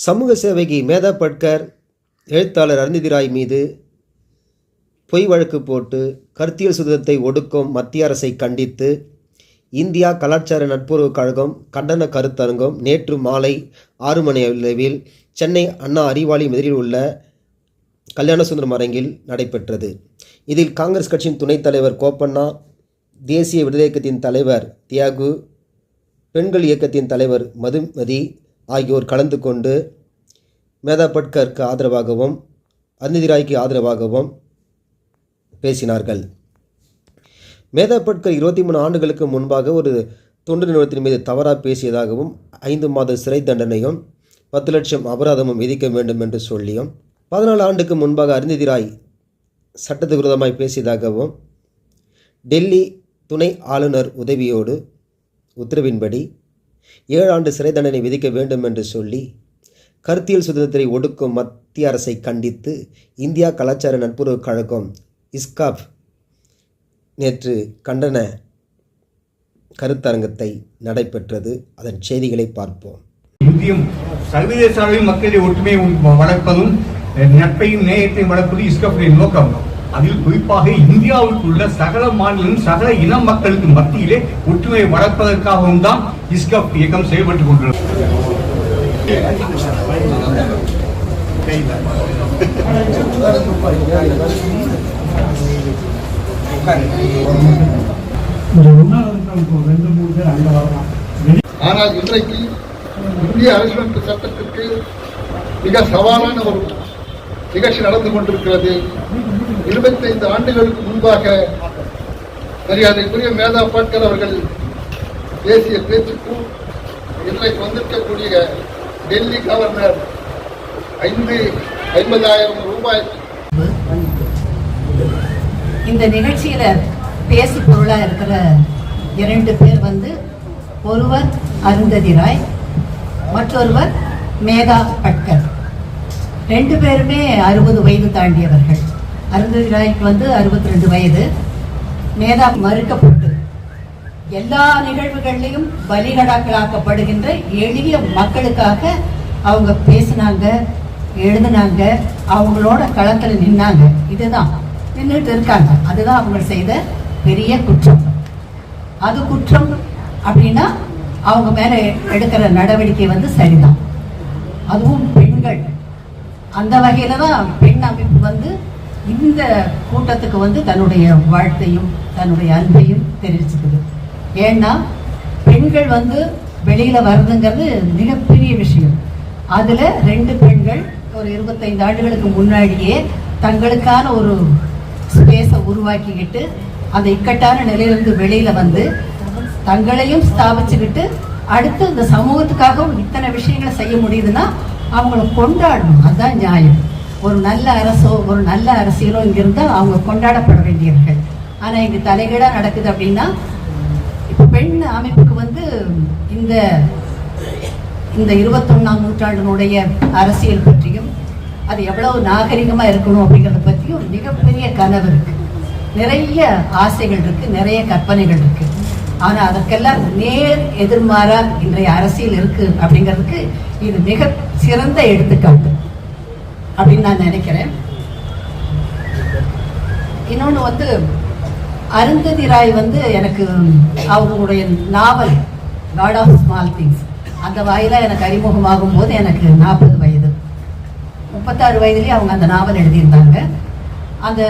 சமூக சேவகி மேதா பட்கர் எழுத்தாளர் அருந்ததி ராய் மீது பொய் வழக்கு போட்டு கருத்தியல் சுதந்திரத்தை ஒடுக்கும் மத்திய அரசை கண்டித்து இந்தியா கலாச்சார நட்புறவு கழகம் கண்டன கருத்தரங்கம் நேற்று மாலை ஆறு மணி அளவில் சென்னை அண்ணா அறிவாளி எதிரில் உள்ள கல்யாணசுந்தரம் அரங்கில் நடைபெற்றது. இதில் காங்கிரஸ் கட்சியின் துணைத் தலைவர் கோப்பண்ணா தேசிய விடுதலை இயக்கத்தின் தலைவர் தியாகு பெண்கள் இயக்கத்தின் தலைவர் மதுமதி ஆகியோர் கலந்து கொண்டு மேதா பட்கருக்கு ஆதரவாகவும் அருந்ததி ராய்க்கு ஆதரவாகவும் பேசினார்கள். மேதா பட்கர் இருபத்தி மூணு ஆண்டுகளுக்கு முன்பாக ஒரு தொண்டு நிறுவனத்தின் மீது தவறாக பேசியதாகவும் ஐந்து மாத சிறை தண்டனையும் பத்து லட்சம் அபராதமும் விதிக்க வேண்டும் என்று சொல்லியும் பதினாலு ஆண்டுக்கு முன்பாக அருந்ததி ராய் சட்டத்துக்கு விரோதமாய் பேசியதாகவும் டெல்லி துணை ஆளுநர் உதவியோடு உத்தரவின்படி ஏழு ஆண்டு சிறை தண்டனை விதிக்க வேண்டும் என்று சொல்லி கருத்தியல் சுதந்திரத்தை ஒடுக்கும் மத்திய அரசை கண்டித்து இந்தியா கலாச்சார நட்புறவு கழகம் இஸ்காப் நேற்று கண்டன கருத்தரங்கத்தை நடைபெற்றது. அதன் செய்திகளை பார்ப்போம். இந்தியும் சர்வதேச அளவில் மக்களுடைய ஒற்றுமையை வளர்ப்பதும் நட்பையும் நேயத்தையும் வளர்ப்பது இஸ்கப்புடைய நோக்கம். அதில் குறிப்பாக இந்தியாவுக்குள்ள சகல மாநிலம் சகல இன மக்களுக்கு மத்தியிலே ஒற்றுமையை வளர்ப்பதற்காகவும் தான் இஸ்கப் இயக்கம் செயல்பட்டுக் கொண்டுள்ளது ஆனால் இன்றைக்கு இந்திய அரசியலமைப்பு சட்டத்திற்கு மிக சவாலான ஒரு நிகழ்ச்சி நடந்து கொண்டிருக்கிறது. இருபத்தைந்து ஆண்டுகளுக்கு முன்பாக மரியாதைக்குரிய மேதா பாட்கர் அவர்கள் பேசிய பேச்சுக்கும் இன்றைக்கு வந்திருக்கக்கூடிய டெல்லி கவர்னர் ஐந்து ஐம்பதாயிரம் ரூபாய். இந்த நிகழ்ச்சியில பேசு பொருளா இருக்கிற இரண்டு பேர் வந்து ஒருவர் அருந்ததி ராய் மற்றொருவர் மேதா பட்கர். ரெண்டு பேருமே அறுபது வயது தாண்டியவர்கள். அருந்ததி ராய்க்கு வந்து அறுபத்தி ரெண்டு வயது. மேதா மறுக்கப்பட்டு எல்லா நிகழ்வுகள்லையும் பலிகடாக்களாக்கப்படுகின்ற எளிய மக்களுக்காக அவங்க பேசினாங்க எழுதுனாங்க அவங்களோட களத்தில் நின்னாங்க. இதுதான். நின்றுட்டு இருக்காங்க. அதுதான் அவங்க செய்த பெரிய குற்றம். அது குற்றம் அப்படின்னா அவங்க மேலே எடுக்கிற நடவடிக்கை வந்து சரிதான். அதுவும் பெண்கள். அந்த வகையில தான் பெண் அமைப்பு வந்து இந்த கூட்டத்துக்கு வந்து தன்னுடைய வாழ்த்தையும் தன்னுடைய அன்பையும் தெரிவிச்சுக்குது. ஏன்னா பெண்கள் வந்து வெளியில் வருதுங்கிறது மிகப்பெரிய விஷயம். அதில் ரெண்டு பெண்கள் ஒரு இருபத்தைந்து ஆண்டுகளுக்கு முன்னாடியே தங்களுக்கான ஒரு ஸ்பேஸை உருவாக்கிக்கிட்டு அந்த இக்கட்டான நிலையிலிருந்து வெளியில் வந்து தங்களையும் ஸ்தாபிச்சுக்கிட்டு அடுத்து இந்த சமூகத்துக்காகவும் இத்தனை விஷயங்களை செய்ய முடியுதுன்னா அவங்கள கொண்டாடணும். அதுதான் நியாயம். ஒரு நல்ல அரசோ ஒரு நல்ல அரசியலோ இங்கே இருந்தால் அவங்க கொண்டாடப்பட வேண்டியவர்கள். ஆனால் இங்கே தலைகீழாக நடக்குது அப்படின்னா இப்போ பெண் அமைப்புக்கு வந்து இந்த இந்த இருபத்தொன்னாம் நூற்றாண்டினுடைய அரசியல் பற்றியும் அது எவ்வளவு நாகரிகமாக இருக்கணும் அப்படிங்கிறத பற்றியும் மிகப்பெரிய கனவு இருக்கு. நிறைய ஆசைகள் இருக்கு நிறைய கற்பனைகள் இருக்கு. ஆனால் அதற்கெல்லாம் நேர் எதிர்மாறா இன்றைய அரசியல் இருக்கு அப்படிங்கிறதுக்கு இது மிக சிறந்த எடுத்துக்காட்டு. அப்படின்னு நான் நினைக்கிறேன். இன்னொன்று வந்து அருந்ததி ராய் வந்து எனக்கு அவங்களுடைய novel god of small things அந்த வாயிலாக எனக்கு அறிமுகமாகும் போது எனக்கு நாற்பது வயது. முப்பத்தாறு வயதுலேயே அவங்க அந்த நாவல் எழுதியிருந்தாங்க. அந்த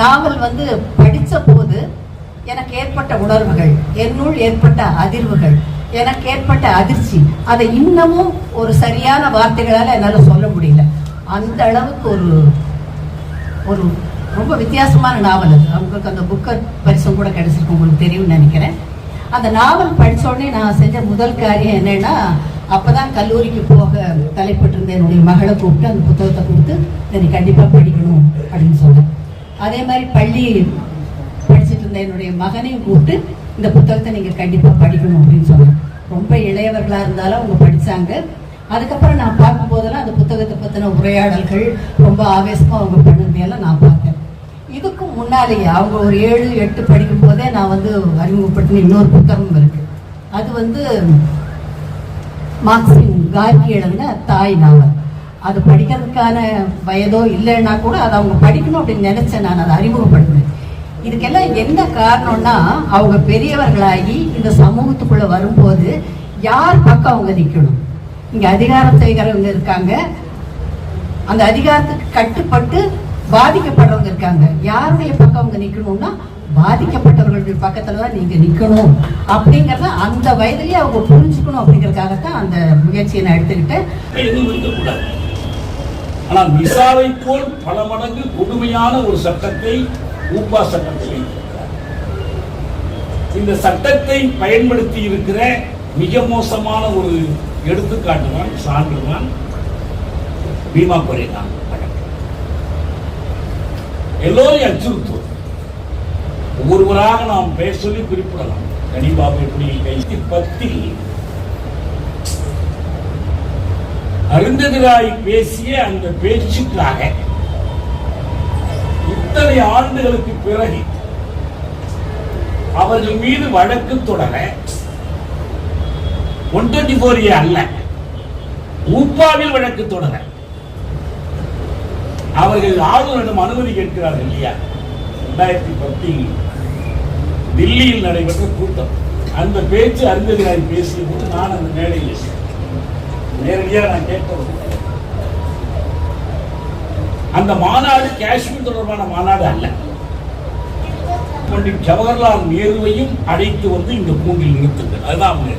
நாவல் வந்து படித்த போது எனக்கு ஏற்பட்ட உணர்வுகள் என்னுள் ஏற்பட்ட அதிர்வுகள் எனக்கு ஏற்பட்ட அதிர்ச்சி அதை இன்னமும் ஒரு சரியான வார்த்தைகளால் என்னால் சொல்ல முடியல. அந்த அளவுக்கு ஒரு ஒரு ரொம்ப வித்தியாசமான நாவல் அது. அவங்களுக்கு அந்த புக்கர் பரிசும் கூட கிடைச்சிருக்கு உங்களுக்கு தெரியும்னு நினைக்கிறேன். அந்த நாவல் படிச்ச உடனே நான் செஞ்ச முதல் காரியம் என்னன்னா அப்பதான் கல்லூரிக்கு போக தலைப்பட்டிருந்த என்னுடைய மகளை கூப்பிட்டு அந்த புத்தகத்தை கொடுத்து இதை நீ படிக்கணும் அப்படின்னு சொன்னேன். அதே மாதிரி பள்ளி படிச்சுட்டு இருந்த என்னுடைய மகனையும் கூப்பிட்டு இந்த புத்தகத்தை நீங்கள் கண்டிப்பாக படிக்கணும் அப்படின்னு சொன்னேன். ரொம்ப இளையவர்களாக இருந்தாலும் அவங்க படித்தாங்க அதுக்கப்புறம் நான் பார்க்கும் போதெல்லாம் அந்த புத்தகத்தை பற்றின உரையாடல்கள் ரொம்ப ஆவேசமாக அவங்க பண்ணதையெல்லாம் நான் பார்த்தேன் இதுக்கும் முன்னாலேயே அவங்க ஒரு ஏழு எட்டு படிக்கும் போதே நான் வந்து அறிமுகப்படுத்தின இன்னொரு புத்தகம் இருக்கு. அது வந்து மார்க்சின் கார்கி எழுதின தாய் நாவல். அது படிக்கிறதுக்கான வயதோ இல்லைன்னா கூட அதை அவங்க படிக்கணும் அப்படின்னு நினச்சேன் நான் அதை அறிமுகப்படுத்தினேன். இதுக்கெல்லாம் என்ன காரணம்னா அவங்க பெரியவர்களாகி இந்த சமூகத்துக்குள்ளே வரும்போது யார் பக்கம் அவங்க நிற்கணும் இங்கே அதிகாரம் செய்கிறவங்க இருக்காங்க. அந்த அதிகாரத்துக்கு கட்டுப்பட்டு பாதிக்கப்படுறவங்க இருக்காங்க. யாருடைய பக்கம் அவங்க நிற்கணும்னா பாதிக்கப்பட்டவர்களுடைய பக்கத்துல தான் நீங்க நிற்கணும் அப்படிங்கிறத அந்த வயதிலேயே அவங்க புரிஞ்சுக்கணும் அப்படிங்கிறதுக்காகத்தான் அந்த முயற்சியை நான் எடுத்துக்கிட்டேன். எதுவும் இருக்கக்கூடாது. ஆனால் மிசாவை போல் பல மடங்கு கொடுமையான ஒரு சட்டத்தை ஊப்பா சட்டத்தை இந்த சட்டத்தை பயன்படுத்தி இருக்கிற மிக மோசமான ஒரு எடுத்துக்காட்டுதான் சான்றுதான் பீமா கொரேகான் வழக்கு. எல்லோரையும் அச்சுறுத்துவது. ஒவ்வொருவராக நாம் பெயர் சொல்லி குறிப்பிடலாம். கனிபாபு எப்படி கைத்தி பத்தில் அருந்ததிராய் பேசிய அந்த பேச்சுக்காக இத்தனை ஆண்டுகளுக்கு பிறகு அவர்கள் மீது வழக்கு தொடர ஒன் டுவெண்டி ஏ அல்ல. உப்பாவில் வழக்கு தொடர. அவர்கள் ஆளுநரிடம் அனுமதி கேட்கிறார்கள் இல்லையா? ரெண்டாயிரத்தி பத்தில் தில்லியில் நடைபெற்ற கூட்டம். அந்த பேச்சு அருந்ததிராய் பேசிய போது நான் அந்த மேடையில் நேரடியாக நான் கேட்க அந்த மாநாடு காஷ்மீர் தொடர்பான மாநாடு அல்ல. பண்டிட் ஜவஹர்லால் நேருவையும் அழைத்து வந்து இந்த கூண்டில் நிறுத்துங்கள். அதுதான் அவங்க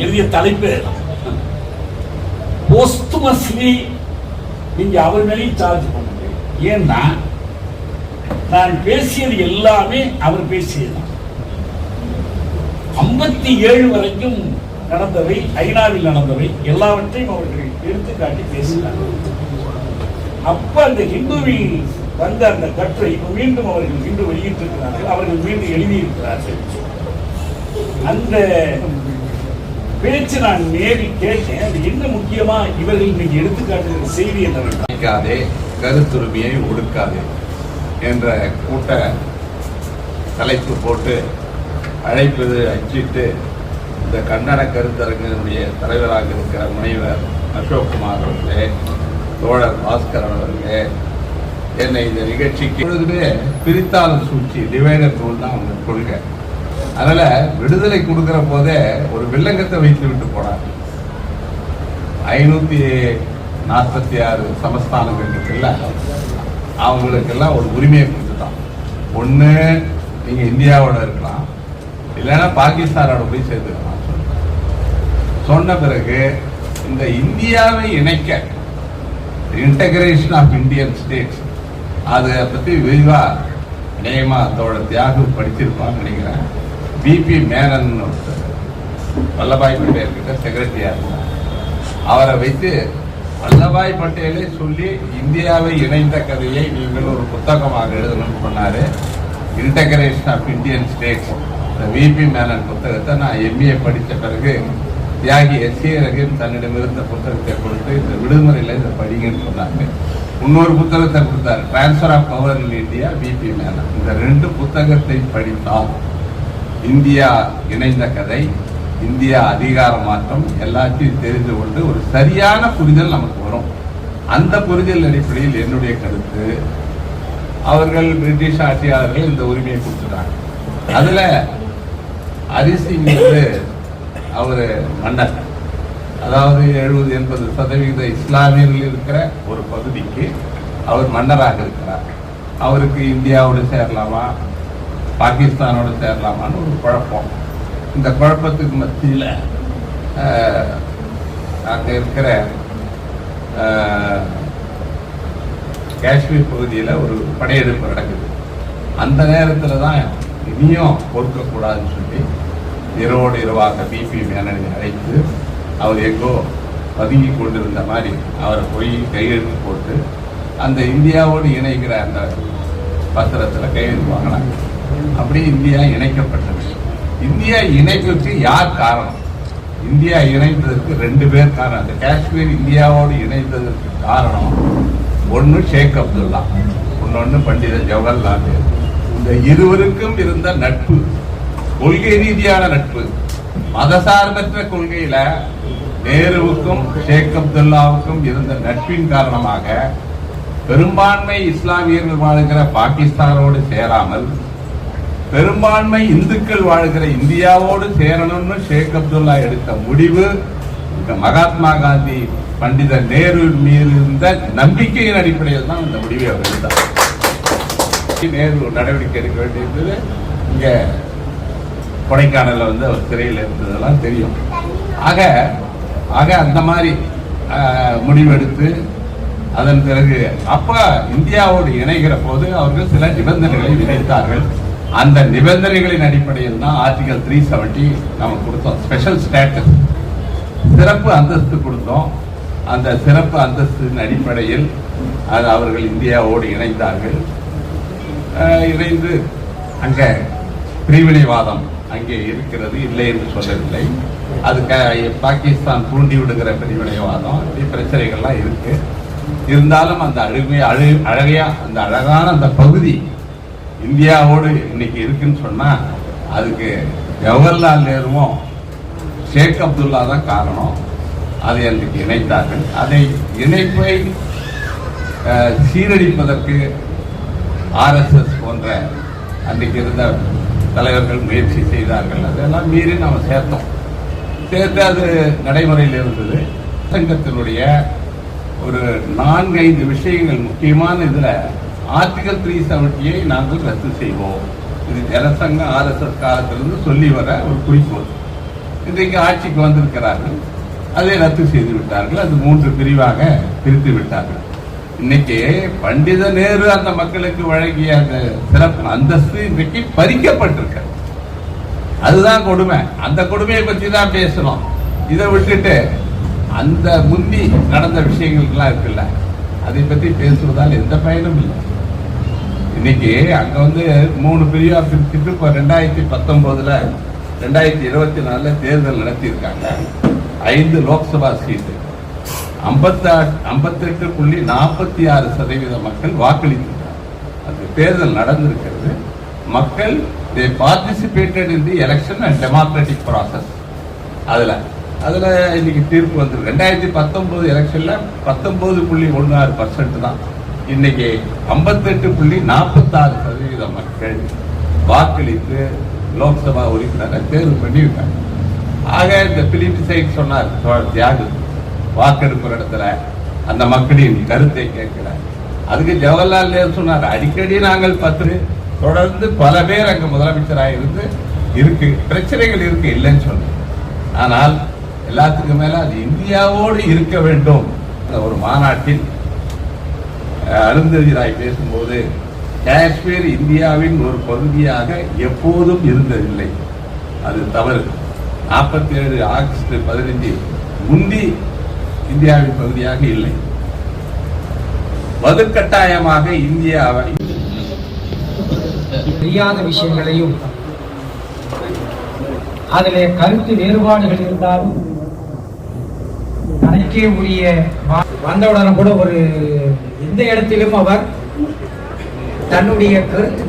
எழுதிய தலைப்பு போஸ்துமஸ்லி நீங்க அவர் மேலேயும் சார்ஜ் பண்ணுங்க ஏன்னா நான் பேசியது எல்லாமே அவர் பேசியது. ஐம்பத்தி ஏழு வரைக்கும் நடந்தவை ஐநாவில் நடந்தவை எல்லாவற்றையும் அவர்கள் எடுத்துக்காட்டி பேசினார் அப்ப அந்த ஹிந்துவில் வந்த அந்த கற்றை மீண்டும் அவர்கள் மீண்டும் வெளியிட்டிருக்கிறார்கள் அவர்கள் மீண்டும் எழுதியிருக்கிறார்கள். அந்த பேச்சு நான் நேரில் கேட்டேன். அது என்ன முக்கியமா? இவர்கள் இன்னைக்கு எடுத்துக்காட்டுகிற செய்தி என்னவென்றால் ஒடுக்காதே கருத்துரிமையை ஒடுக்காதே என்ற கூட்ட தலைப்பு போட்டு அழைப்பது அச்சிட்டு இந்த கண்டன கருத்தரங்கினுடைய தலைவராக இருக்கிற முனைவர் அசோக்குமார் அவர்களே தோழர் பாஸ்கர் அவர்களே என்னை இந்த நிகழ்ச்சிக்கு எப்பொழுதுமே பிரித்தாளும் சூழ்ச்சி டிவைடர் ரூல் தான் அவங்க கொள்கை. அதனால விடுதலை கொடுக்கிற போதே ஒரு வில்லங்கத்தை வைத்து விட்டு போனார். ஐநூத்தி நாற்பத்தி ஆறு சமஸ்தானங்கள் இருக்குல்ல அவங்களுக்கெல்லாம் ஒரு உரிமையை கொடுத்துட்டான். ஒண்ணு நீங்க இந்தியாவோட இருக்கலாம். இல்லைன்னா பாகிஸ்தானோட போய் சேர்ந்துக்கலாம் சொன்ன பிறகு இந்த இந்தியாவை இணைக்க இன்டகிரேஷன் ஆஃப் இந்தியன் ஸ்டேட்ஸ் அதை பத்தி விரிவா நேயமா அதோட தியாகம் படிச்சிருப்பான்னு நினைக்கிறேன். பிபி மேனன் ஒருத்தர் வல்லபாய் பட்டேல் கிட்ட செக்ரட்டரியா இருந்தார். அவரை வைத்து வல்லபாய் பட்டேலை சொல்லி இந்தியாவை இணைந்த கதையை நீங்கள் ஒரு புத்தகமாக எழுதணும்னு சொன்னார். இன்டகிரேஷன் ஆஃப் இந்தியன் ஸ்டேட்ஸ் இந்த விபி மேனன் புத்தகத்தை நான் எம்ஏ படித்த பிறகு தியாகி எஸ் ஏ ரஹீம் தன்னிடம் இருந்த புத்தகத்தை கொடுத்து இந்த விடுமுறையில் இதை படிங்கன்னு சொன்னாங்க. இன்னொரு புத்தகத்தை கொடுத்தார். Transfer of power in India B P Menon ரெண்டு புத்தகத்தை படித்தால் இந்தியா இணைந்த கதை இந்தியா அதிகார மாற்றம் எல்லாத்தையும் தெரிந்து கொண்டு ஒரு சரியான புரிதல் நமக்கு வரும். அந்த புரிதல் அடிப்படையில் என்னுடைய கருத்து அவர்கள் பிரிட்டிஷ் ஆட்சியாளர்கள் இந்த உரிமையை கொடுத்துட்டாங்க. அதுல மீது அவர் மன்னர். அதாவது எழுபது எண்பது சதவீத இஸ்லாமியர்கள் இருக்கிற ஒரு பகுதிக்கு அவர் மன்னராக இருக்கிறார். அவருக்கு இந்தியாவோடு சேரலாமா? பாகிஸ்தானோட சேரலாமான்னு ஒரு குழப்பம். இந்த குழப்பத்துக்கு மத்தியில் அங்கே இருக்கிற காஷ்மீர் பகுதியில் ஒரு படையெடுப்பு நடக்குது. அந்த நேரத்தில் தான் இனியும் பொறுக்கக்கூடாதுன்னு சொல்லி இரவோடு இரவாக பிபி மேனனை அழைத்து அவர் எங்கோ பதுங்கி கொண்டிருந்த மாதிரி அவரை போய் கையெழுத்து போட்டு அந்த இந்தியாவோடு இணைக்கிற அந்த பத்திரத்தில் கையெழுத்து வாங்கினாங்க. அப்படி இந்தியா இணைக்கப்பட்டது. இந்தியா இணைப்புக்கு யார் காரணம்? இந்தியா இணைந்ததற்கு ரெண்டு பேர் காரணம். அந்த காஷ்மீர் இந்தியாவோடு இணைந்ததற்கு காரணம் ஒன்று ஷேக் அப்துல்லா இன்னொன்று பண்டித ஜவஹர்லால் நேரு. இந்த இருவருக்கும் இருந்த நட்பு கொள்கை ரீதியான நட்பு மதசார்பற்ற கொள்கையில நேருவுக்கும் ஷேக் அப்துல்லாவுக்கும் இருந்த நட்பின் காரணமாக பெரும்பான்மை இஸ்லாமியர்கள் வாழ்கிற பாகிஸ்தானோடு சேராமல் பெரும்பான்மை இந்துக்கள் வாழ்கிற இந்தியாவோடு சேரணும்னு ஷேக் அப்துல்லா எடுத்த முடிவு இந்த மகாத்மா காந்தி பண்டித நேரு மீது இருந்த நம்பிக்கையின் அடிப்படையில் தான் இந்த முடிவை அவர் எடுத்தார். நேரு நடவடிக்கை எடுக்க வேண்டியிருந்தது. இங்க கொடைக்கானலில் வந்து அவர் சிறையில் இருந்ததெல்லாம் தெரியும். ஆக ஆக அந்த மாதிரி முடிவெடுத்து அதன் பிறகு அப்ப இந்தியாவோடு இணைகிற போது அவர்கள் சில நிபந்தனைகளை விதித்தார்கள். அந்த நிபந்தனைகளின் அடிப்படையில் தான் ஆர்டிகல் த்ரீ செவன்டி நம்ம கொடுத்தோம். ஸ்பெஷல் ஸ்டேட்டஸ் சிறப்பு அந்தஸ்து கொடுத்தோம். அந்த சிறப்பு அந்தஸ்தின் அடிப்படையில் அது அவர்கள் இந்தியாவோடு இணைந்தார்கள். இணைந்து அங்கே பிரிவினைவாதம் அங்கே இருக்கிறது. இல்லை என்று சொல்லவில்லை. அது பாகிஸ்தான் தூண்டி விடுகிற பிரிவினைவாதம். இப்படி பிரச்சனைகள்லாம் இருக்கு. இருந்தாலும் அந்த அழுமை அழு அழகையா அந்த அழகான அந்த பகுதி இந்தியாவோடு இன்னைக்கு இருக்குன்னு சொன்னா அதுக்கு ஜவஹர்லால் நேருவும் ஷேக் அப்துல்லா தான் காரணம். அதை அன்றைக்கு இணைத்தார்கள். அதை இணைப்பை சீரழிப்பதற்கு ஆர்எஸ்எஸ் போன்ற அன்றைக்கு இருந்த தலைவர்கள் முயற்சி செய்தார்கள். அதெல்லாம் மீறி நாம் சேர்த்தோம். சேர்த்து அது நடைமுறையில் இருந்தது. சங்கத்தினுடைய ஒரு நான்கு ஐந்து விஷயங்கள் முக்கியமான இதில் ஆர்டிகல் த்ரீ செவன்டியை நாங்கள் ரத்து செய்வோம். இது ஜனசங்க ஆர்எஸ்எஸ் காலத்திலிருந்து சொல்லி வர ஒரு குறிக்கோள். இன்றைக்கு ஆட்சிக்கு வந்திருக்கிறார்கள். அதை ரத்து செய்து விட்டார்கள். அது மூன்று பிரிவாக பிரித்து விட்டார்கள். இன்னைக்கு பண்டித நேரு அந்த மக்களுக்கு வழங்கிய அந்த சிறப்பு அந்தஸ்து இன்றைக்கு பறிக்கப்பட்டிருக்கிறது. அதுதான் கொடுமை. அந்த கொடுமையை பற்றி தான் பேசணும். இதை விட்டுட்டு அந்த முந்தி நடந்த விஷயங்களுக்கெல்லாம் இருக்குல்ல அதை பற்றி பேசுவதால் எந்த பயனும் இல்லை. இன்னைக்கு அங்க வந்து மூணு பிரிவா பிரிச்சுட்டு இப்போ ரெண்டாயிரத்தி பத்தொன்பதுல ரெண்டாயிரத்தி இருபத்தி நாலுல தேர்தல் நடத்தியிருக்காங்க. ஐந்து லோக்சபா சீட்டு. ஐம்பத்தா ஐம்பத்தெட்டு புள்ளி நாற்பத்தி ஆறு சதவீத மக்கள் வாக்களித்திருக்காங்க. அந்த தேர்தல் நடந்திருக்கிறது. மக்கள் they participated in the election and democratic process அதில் அதில் இன்னைக்கு தீர்ப்பு வந்து ரெண்டாயிரத்தி பத்தொம்போது எலெக்ஷனில் பத்தொம்போது புள்ளி ஒன்று ஆறு பர்சன்ட் தான். இன்னைக்கு ஐம்பத்தெட்டு புள்ளி நாற்பத்தாறு சதவீத மக்கள் வாக்களித்து லோக்சபா உறுப்பினரை தேர்வு பண்ணியிருக்காங்க. ஆக இந்த பிலிப் சைட் சொன்னார் தியாகு வாக்கெடுப்பு இடத்துல அந்த மக்களின் கருத்தை கேட்கல அதுக்கு ஜவஹர்லால் நேரு சொன்னார் அடிக்கடி நாங்கள் பத்து தொடர்ந்து பல பேர் அங்கே முதலமைச்சராக இருந்து இருக்கு பிரச்சனைகள் இருக்கு இல்லைன்னு சொன்னேன் ஆனால் எல்லாத்துக்கும் மேல அது இந்தியாவோடு இருக்க வேண்டும். ஒரு மாநாட்டில் அருந்ததி ராய் பேசும்போது காஷ்மீர் இந்தியாவின் ஒரு பகுதியாக எப்போதும் இருந்ததில்லை. அது தவறு. நாற்பத்தி ஏழு ஆகஸ்ட் பதினஞ்சு முந்தி இந்தியாவின் பகுதியாக இல்லை. வலுக்கட்டாயமாக இந்தியாவை தெரியாத விஷயங்களையும் அதிலே கருத்து வேறுபாடுகள் இருந்தாலும் தனக்கே உரிய வா- வந்தவுடனே கூட ஒரு எந்த இடத்திலும் அவர் தன்னுடைய கருத்து